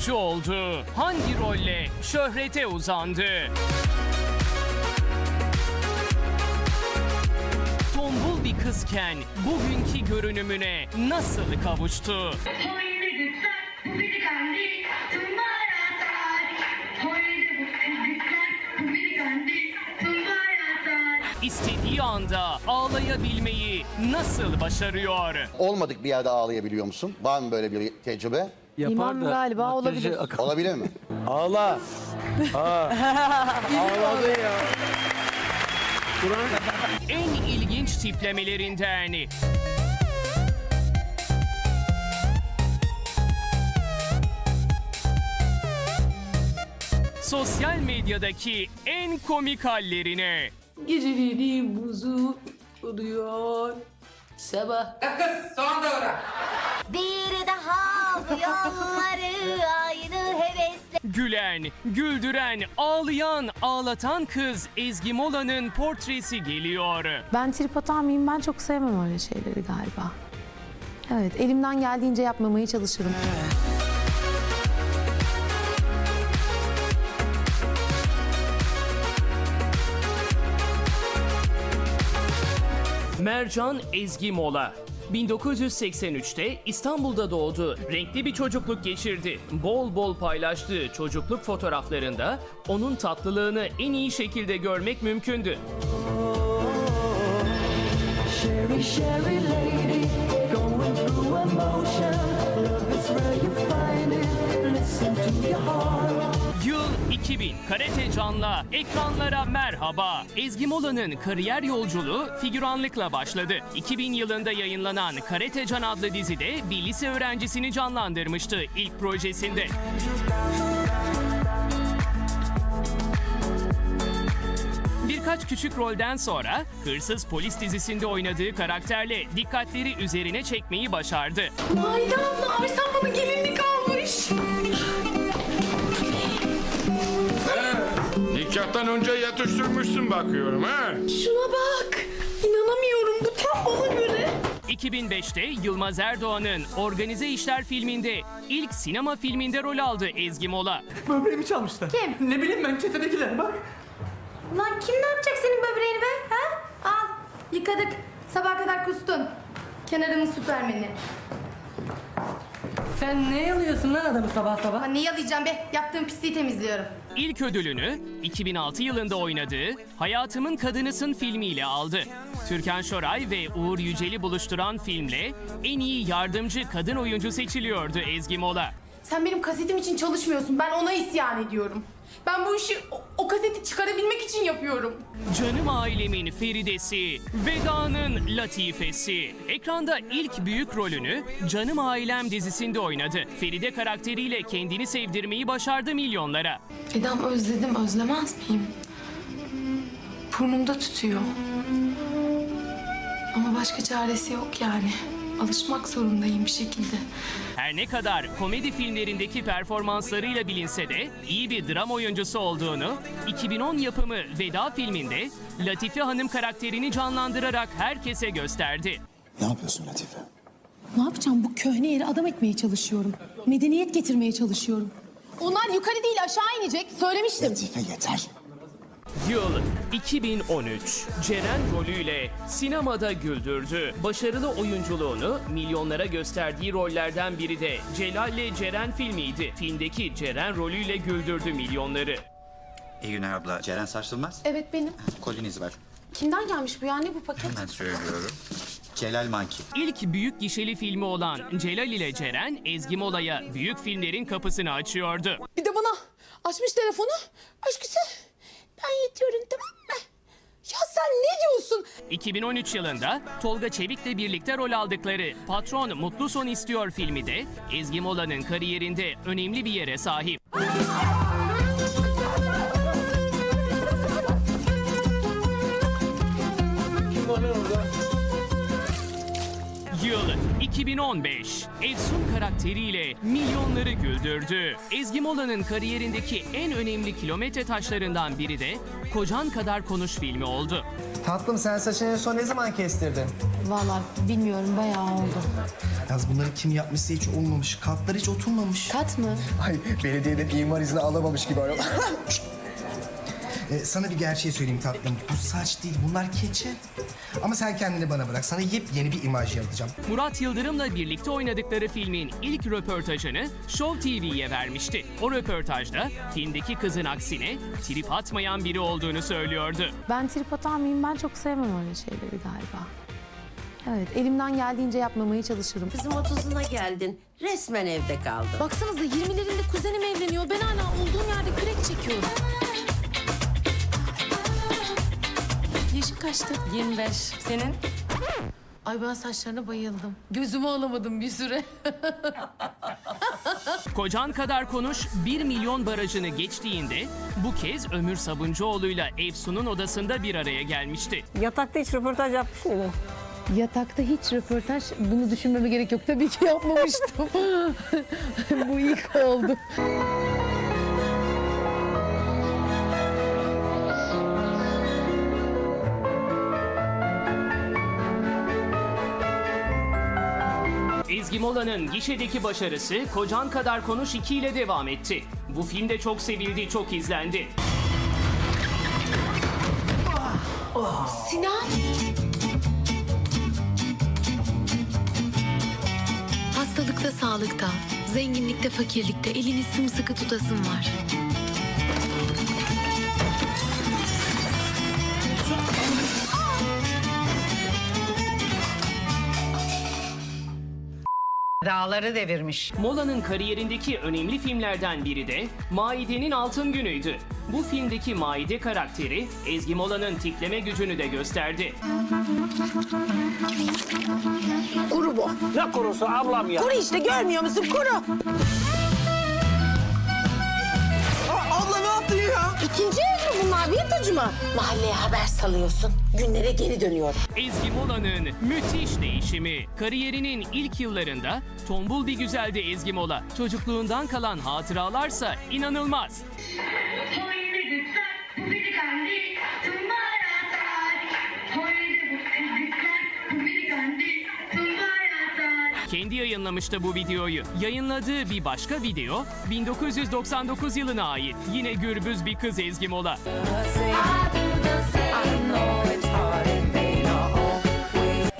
oyuncu oldu. Hangi rolle şöhrete uzandı? Tombul bir kızken bugünkü görünümüne nasıl kavuştu? İstediği anda ağlayabilmeyi nasıl başarıyor? Olmadık bir yerde ağlayabiliyor musun? Var mı böyle bir tecrübe? Yapar İmam da galiba makyajı olabilir. akar. Olabilir mi? Ağla. Ağladı ya. En ilginç tiplemelerinden sosyal medyadaki en komik hallerine Gecelerim buzu oluyor. Sabah. Bir daha bu yolları aynı hevesle gülen, güldüren, ağlayan, ağlatan kız Ezgi Mola'nın portresi geliyor. Ben trip atar mıyım? Ben çok sevmem öyle şeyleri galiba. Evet, elimden geldiğince yapmamaya çalışırım. Mercan Ezgi Mola 1983'te İstanbul'da doğdu. Renkli bir çocukluk geçirdi. Bol bol paylaştığı çocukluk fotoğraflarında onun tatlılığını en iyi şekilde görmek mümkündü. Sherry, Sherry lady, going. Yıl 2000 Karate Can'la ekranlara merhaba. Ezgi Mola'nın kariyer yolculuğu figüranlıkla başladı. 2000 yılında yayınlanan Karate Can adlı dizide bir lise öğrencisini canlandırmıştı ilk projesinde. Birkaç küçük rolden sonra Hırsız Polis dizisinde oynadığı karakterle dikkatleri üzerine çekmeyi başardı. Ayda abla Arsen bana gelinlik almış. Nikahtan önce yatıştırmışsın bakıyorum ha. Şuna bak. İnanamıyorum bu tam bana göre. 2005'te Yılmaz Erdoğan'ın Organize İşler filminde ilk sinema filminde rol aldı Ezgi Mola. Böbreğimi çalmışlar. Kim? Ne bileyim ben çetedekiler bak. Lan kim ne yapacak senin böbreğini be? Ha? Al. Yıkadık. Sabah kadar kustun. Kenarının süpermeni. Sen ne yalıyorsun lan adamı sabah sabah? Ama ne yalayacağım be? Yaptığım pisliği temizliyorum. İlk ödülünü 2006 yılında oynadığı Hayatımın Kadınısın filmiyle aldı. Türkan Şoray ve Uğur Yücel'i buluşturan filmle en iyi yardımcı kadın oyuncu seçiliyordu Ezgi Mola. Sen benim kasetim için çalışmıyorsun. Ben ona isyan ediyorum. Ben bu işi o, o kaseti çıkarabilmek için yapıyorum. Canım ailemin Feridesi, Veda'nın Latifesi. Ekranda ilk büyük rolünü Canım Ailem dizisinde oynadı. Feride karakteriyle kendini sevdirmeyi başardı milyonlara. Edam özledim, özlemez miyim? Burnumda tutuyor. Ama başka çaresi yok yani. Alışmak zorundayım bir şekilde. Her ne kadar komedi filmlerindeki performanslarıyla bilinse de iyi bir dram oyuncusu olduğunu 2010 yapımı Veda filminde Latife Hanım karakterini canlandırarak herkese gösterdi. Ne yapıyorsun Latife? Ne yapacağım? Bu köhne yere adam etmeye çalışıyorum. Medeniyet getirmeye çalışıyorum. Onlar yukarı değil aşağı inecek. Söylemiştim. Latife yeter. Yıl 2013. Ceren rolüyle sinemada güldürdü. Başarılı oyunculuğunu milyonlara gösterdiği rollerden biri de Celal'le Ceren filmiydi. Filmdeki Ceren rolüyle güldürdü milyonları. İyi günler abla. Ceren Saçılmaz. Evet benim. Koliniz var. Kimden gelmiş bu ya? Ne bu paket? Hemen söylüyorum. Celal Manki. İlk büyük gişeli filmi olan Celal ile Ceren, Ezgi Mola'ya büyük filmlerin kapısını açıyordu. Bir de bana açmış telefonu. Aşk güzel. Ben yetiyorum tamam mı? Ya sen ne diyorsun? 2013 yılında Tolga Çevik'le birlikte rol aldıkları Patron Mutlu Son İstiyor filmi de Ezgi Mola'nın kariyerinde önemli bir yere sahip. 2015. Efsun karakteriyle milyonları güldürdü. Ezgi Mola'nın kariyerindeki en önemli kilometre taşlarından biri de Kocan Kadar Konuş filmi oldu. Tatlım sen saçını en son ne zaman kestirdin? Vallahi bilmiyorum bayağı oldu. Yaz bunları kim yapmışsa hiç olmamış. Katlar hiç oturmamış. Kat mı? Ay belediyeden imar izni alamamış gibi ayol. Ee, sana bir gerçeği söyleyeyim tatlım. Bu saç değil, bunlar keçe. Ama sen kendini bana bırak. Sana yepyeni bir imaj yaratacağım. Murat Yıldırım'la birlikte oynadıkları filmin ilk röportajını Show TV'ye vermişti. O röportajda filmdeki kızın aksine trip atmayan biri olduğunu söylüyordu. Ben trip atar mıyım? Ben çok sevmem öyle şeyleri galiba. Evet, elimden geldiğince yapmamaya çalışırım. Kızım 30'una geldin. Resmen evde kaldın. Baksanıza 20'lerinde kuzenim evleniyor. Ben hala olduğum yerde kürek çekiyorum. Yaşın kaçtı? 25. Senin? Ay ben saçlarına bayıldım. Gözümü alamadım bir süre. Kocan Kadar Konuş 1 milyon barajını geçtiğinde bu kez Ömür Sabuncuoğlu'yla Efsun'un odasında bir araya gelmişti. Yatakta hiç röportaj yapmış mıydın? Yatakta hiç röportaj, bunu düşünmeme gerek yok. Tabii ki yapmamıştım. Bu ilk oldu. Ezgi Mola'nın gişedeki başarısı Kocan Kadar Konuş 2 ile devam etti. Bu film de çok sevildi, çok izlendi. Sinan! Hastalıkta, sağlıkta, zenginlikte, fakirlikte elini sımsıkı tutasın var. Dağları devirmiş. Mola'nın kariyerindeki önemli filmlerden biri de Maide'nin Altın Günü'ydü. Bu filmdeki Maide karakteri Ezgi Mola'nın tipleme gücünü de gösterdi. Kuru bu. Ne kurusu ablam ya? Kuru işte görmüyor musun? Kuru. İkinci ev mi bunlar? Tacı mı? Mahalleye haber salıyorsun. Günlere geri dönüyor. Ezgi Mola'nın müthiş değişimi. Kariyerinin ilk yıllarında tombul bir güzeldi Ezgi Mola. Çocukluğundan kalan hatıralarsa inanılmaz. Yayınlamıştı bu videoyu. Yayınladığı bir başka video 1999 yılına ait. Yine gürbüz bir kız Ezgi Mola.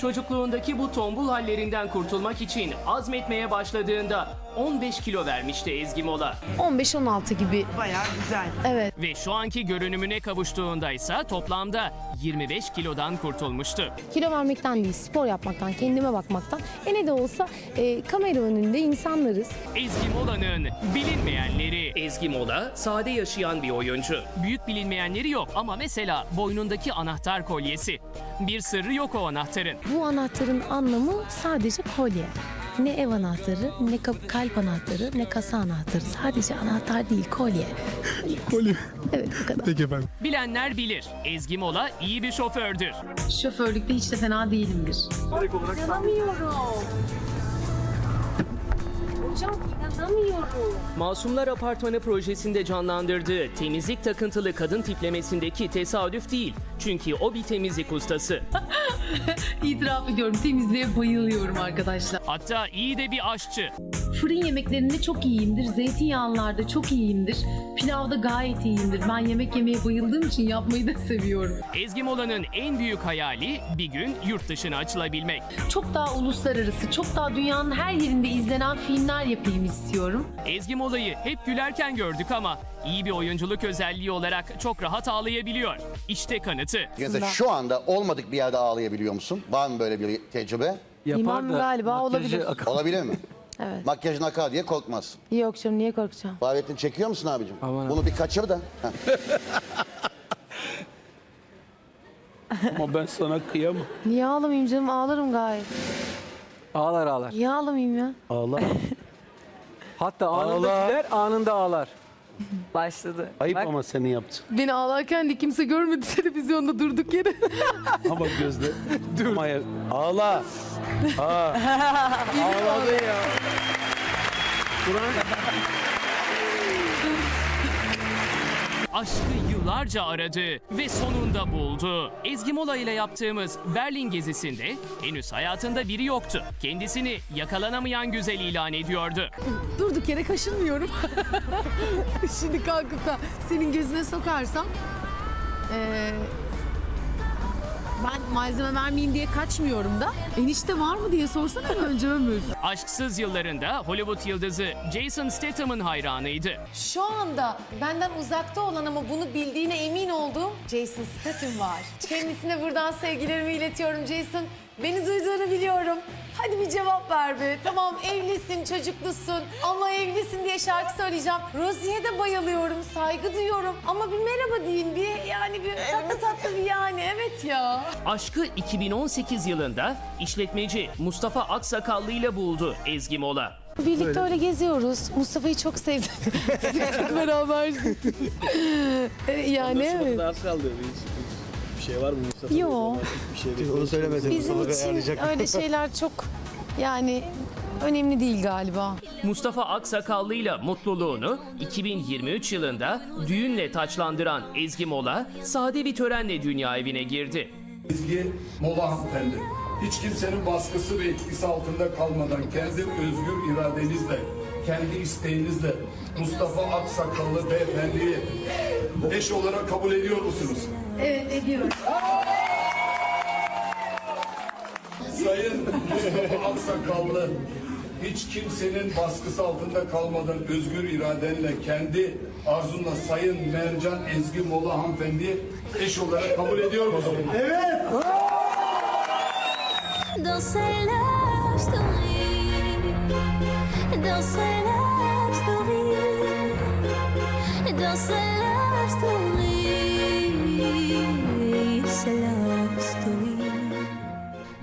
Çocukluğundaki bu tombul hallerinden kurtulmak için azmetmeye başladığında 15 kilo vermişti Ezgi Mola. 15-16 gibi. Bayağı güzel. Evet. Ve şu anki görünümüne kavuştuğunda ise toplamda 25 kilodan kurtulmuştu. Kilo vermekten değil, spor yapmaktan, kendime bakmaktan. E ne de olsa e, kamera önünde insanlarız. Ezgi Mola'nın bilinmeyenleri. Ezgi Mola sade yaşayan bir oyuncu. Büyük bilinmeyenleri yok ama mesela boynundaki anahtar kolyesi. Bir sırrı yok o anahtarın. Bu anahtarın anlamı sadece kolye. Ne ev anahtarı, ne ka- kalp anahtarı, ne kasa anahtarı. Sadece anahtar değil, kolye. Kolye. Evet bu kadar. Peki efendim. Bilenler bilir. Ezgi Mola iyi bir şofördür. Şoförlükte hiç de fena değilimdir. İnanamıyorum. Hocam inanamıyorum. Masumlar Apartmanı projesinde canlandırdığı temizlik takıntılı kadın tiplemesindeki tesadüf değil. Çünkü o bir temizlik ustası. İtiraf ediyorum temizliğe bayılıyorum arkadaşlar. Hatta iyi de bir aşçı. Fırın yemeklerinde çok iyiyimdir. Zeytinyağlılarda çok iyiyimdir. Pilavda gayet iyiyimdir. Ben yemek yemeye bayıldığım için yapmayı da seviyorum. Ezgi Mola'nın en büyük hayali bir gün yurt dışına açılabilmek. Çok daha uluslararası, çok daha dünyanın her yerinde izlenen filmler yapayım istiyorum. Ezgi Mola'yı hep gülerken gördük ama iyi bir oyunculuk özelliği olarak çok rahat ağlayabiliyor. İşte kanıtı. Mesela şu anda olmadık bir yerde ağlayabiliyor musun? Var mı böyle bir tecrübe? İmam galiba olabilir. Olabilir mi? Evet. Makyajın akar diye korkmaz. Yok canım niye korkacağım? Fahrettin çekiyor musun abicim? Bunu bir kaçır da. Heh. Ama ben sana kıyamam. Niye ağlamayayım canım? Ağlarım gayet. Ağlar ağlar. Niye ağlamayayım ya? Ağlar. Hatta anında güler, anında ağlar. Başladı. Ayıp Bak, ama senin yaptın. Beni ağlarken de kimse görmedi televizyonda durduk yere. Ama gözde. Ama ya- ağla. Aa. Ağladı ya. Kur'an Aşkı yıllarca aradı ve sonunda buldu. Ezgi Mola ile yaptığımız Berlin gezisinde henüz hayatında biri yoktu. Kendisini yakalanamayan güzel ilan ediyordu. Durduk yere kaşınmıyorum. Şimdi kalkıp da senin gözüne sokarsam eee, ben malzeme vermeyeyim diye kaçmıyorum da. Enişte var mı diye sorsana önce Ömür. Aşksız yıllarında Hollywood yıldızı Jason Statham'ın hayranıydı. Şu anda benden uzakta olan ama bunu bildiğine emin olduğum Jason Statham var. Kendisine buradan sevgilerimi iletiyorum Jason. Beni duyduğunu biliyorum. Hadi bir cevap ver be. Tamam evlisin, çocuklusun ama evlisin diye şarkı söyleyeceğim. Rosie'ye de bayılıyorum, saygı duyuyorum. Ama bir merhaba deyin, bir yani bir tatlı yani. Evet ya. Aşkı 2018 yılında işletmeci Mustafa Aksakallı ile buldu Ezgi Mola. Birlikte öyle geziyoruz. Mustafa'yı çok sevdim. Beraber. E, yani evet. az kaldı. Bir şey var mı Mustafa? Yo. Bir şey Onu söylemesin. Bizim için öyle şeyler çok yani önemli değil galiba. Mustafa Aksakallı ile mutluluğunu 2023 yılında düğünle taçlandıran Ezgi Mola sade bir törenle dünya evine girdi. Ezgi Mola hanımefendi. Hiç kimsenin baskısı ve etkisi altında kalmadan kendi özgür iradenizle, kendi isteğinizle Mustafa Aksakallı beyefendiyi eş olarak kabul ediyor musunuz? Evet ediyorum. Sayın Mustafa Aksakallı hiç kimsenin baskısı altında kalmadan özgür iradenle kendi arzunla Sayın Mercan Ezgi Mola hanımefendi eş olarak kabul ediyor musunuz? Evet. Dans a love story. Dans a love story. Dans a love story.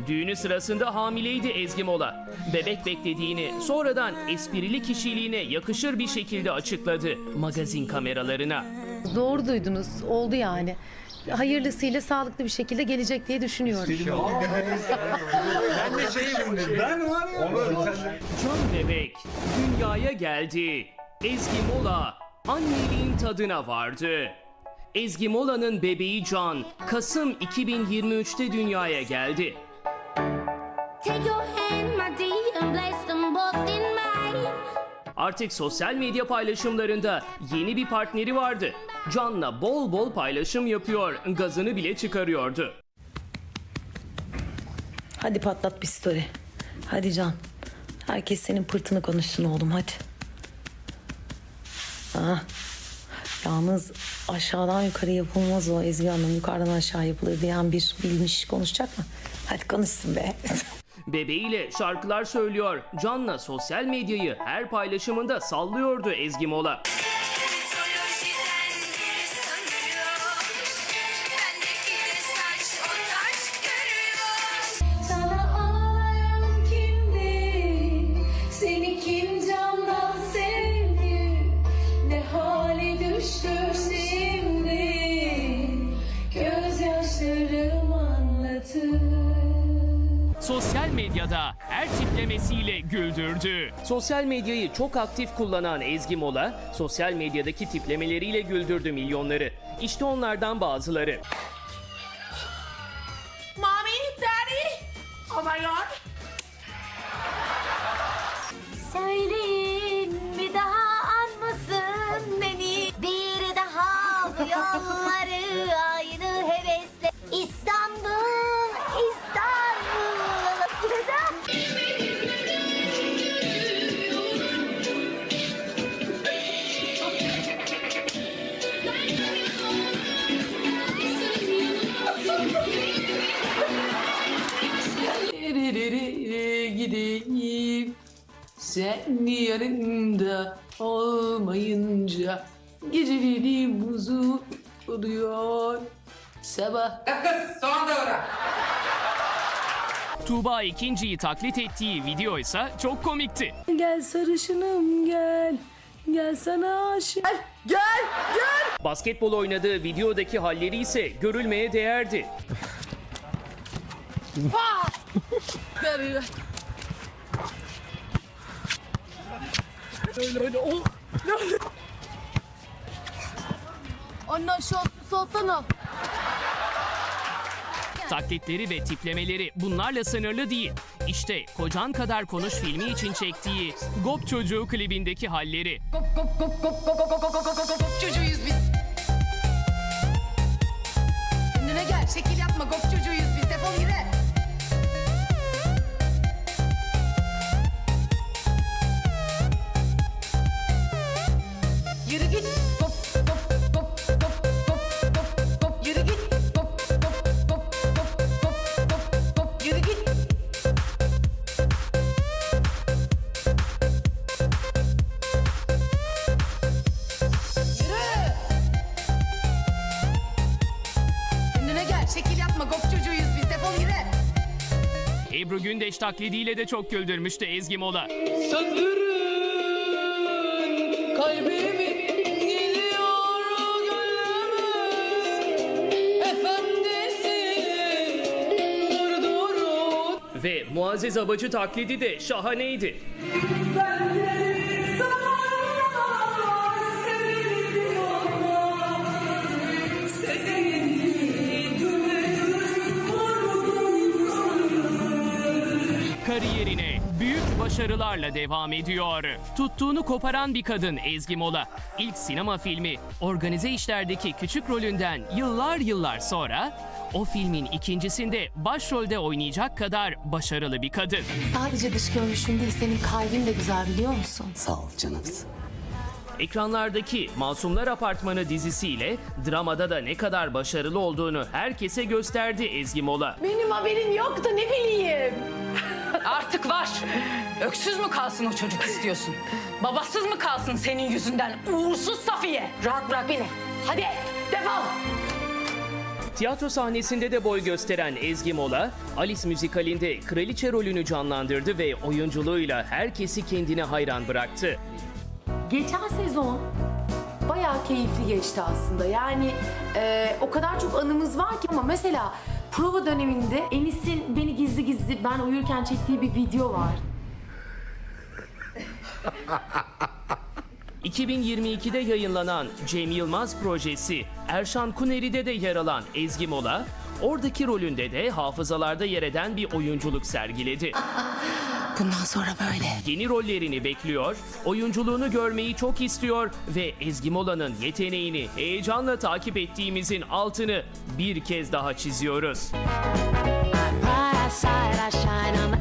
Düğünü sırasında hamileydi Ezgi Mola. Bebek beklediğini sonradan esprili kişiliğine yakışır bir şekilde açıkladı magazin kameralarına. Doğru duydunuz. Oldu yani. Hayırlısıyla sağlıklı bir şekilde gelecek diye düşünüyorum. Can Bebek dünyaya geldi. Ezgi Mola anneliğin tadına vardı. Ezgi Mola'nın bebeği Can Kasım 2023'te dünyaya geldi. Artık sosyal medya paylaşımlarında yeni bir partneri vardı. Can'la bol bol paylaşım yapıyor, gazını bile çıkarıyordu. Hadi patlat bir story. Hadi Can. Herkes senin pırtını konuşsun oğlum hadi. Ah. Yalnız aşağıdan yukarı yapılmaz o Ezgi Hanım. Yukarıdan aşağı yapılır diyen bir bilmiş konuşacak mı? Hadi konuşsun be. Bebeğiyle şarkılar söylüyor. Can'la sosyal medyayı her paylaşımında sallıyordu Ezgi Mola. Medyada her tiplemesiyle güldürdü. Sosyal medyayı çok aktif kullanan Ezgi Mola, sosyal medyadaki tiplemeleriyle güldürdü milyonları. İşte onlardan bazıları. Mommy, Daddy. Oh my God. Söyleyin sen yanımda olmayınca gecelerim huzur oluyor sabah Tuğba ikinciyi taklit ettiği video ise çok komikti. Gel sarışınım gel Gel sana aşık. Gel, gel, gel. Basketbol oynadığı videodaki halleri ise görülmeye değerdi. Gel. Öyle öyle oh. Anne aşağı sus alsana. Taklitleri ve tiplemeleri bunlarla sınırlı değil. İşte Kocan Kadar Konuş filmi için çektiği Gop Çocuğu klibindeki halleri. Gop gop gop gop gop gop gop gop gop gop çocuğuyuz biz. Kendine gel, şekil yapma. Gop çocuğuyuz biz. Defol. Yürü Gündeş taklidiyle de çok güldürmüştü Ezgi Mola. Söndürün kalbimi gidiyor gönlümün efendisi durdurun. Ve Muazzez Abacı taklidi de şahaneydi. Kariyerine büyük başarılarla devam ediyor. Tuttuğunu koparan bir kadın Ezgi Mola. İlk sinema filmi organize işlerdeki küçük rolünden yıllar yıllar sonra o filmin ikincisinde başrolde oynayacak kadar başarılı bir kadın. Sadece dış görünüşün değil senin kalbin de güzel biliyor musun? Sağ ol canımsın. Ekranlardaki Masumlar Apartmanı dizisiyle dramada da ne kadar başarılı olduğunu herkese gösterdi Ezgi Mola. Benim haberim yoktu ne bileyim. Artık var. Öksüz mü kalsın o çocuk istiyorsun? Babasız mı kalsın senin yüzünden uğursuz Safiye? Rahat bırak beni. Hadi defol. Tiyatro sahnesinde de boy gösteren Ezgi Mola, Alice müzikalinde kraliçe rolünü canlandırdı ve oyunculuğuyla herkesi kendine hayran bıraktı. Geçen sezon bayağı keyifli geçti aslında. Yani e, o kadar çok anımız var ki ama mesela prova döneminde Enis'in beni gizli gizli ben uyurken çektiği bir video var. 2022'de yayınlanan Cem Yılmaz projesi Erşan Kuneri'de de yer alan Ezgi Mola, oradaki rolünde de hafızalarda yer eden bir oyunculuk sergiledi. Bundan sonra böyle. Yeni rollerini bekliyor, oyunculuğunu görmeyi çok istiyor ve Ezgi Mola'nın yeteneğini heyecanla takip ettiğimizin altını bir kez daha çiziyoruz. Bright side, I shine, alive.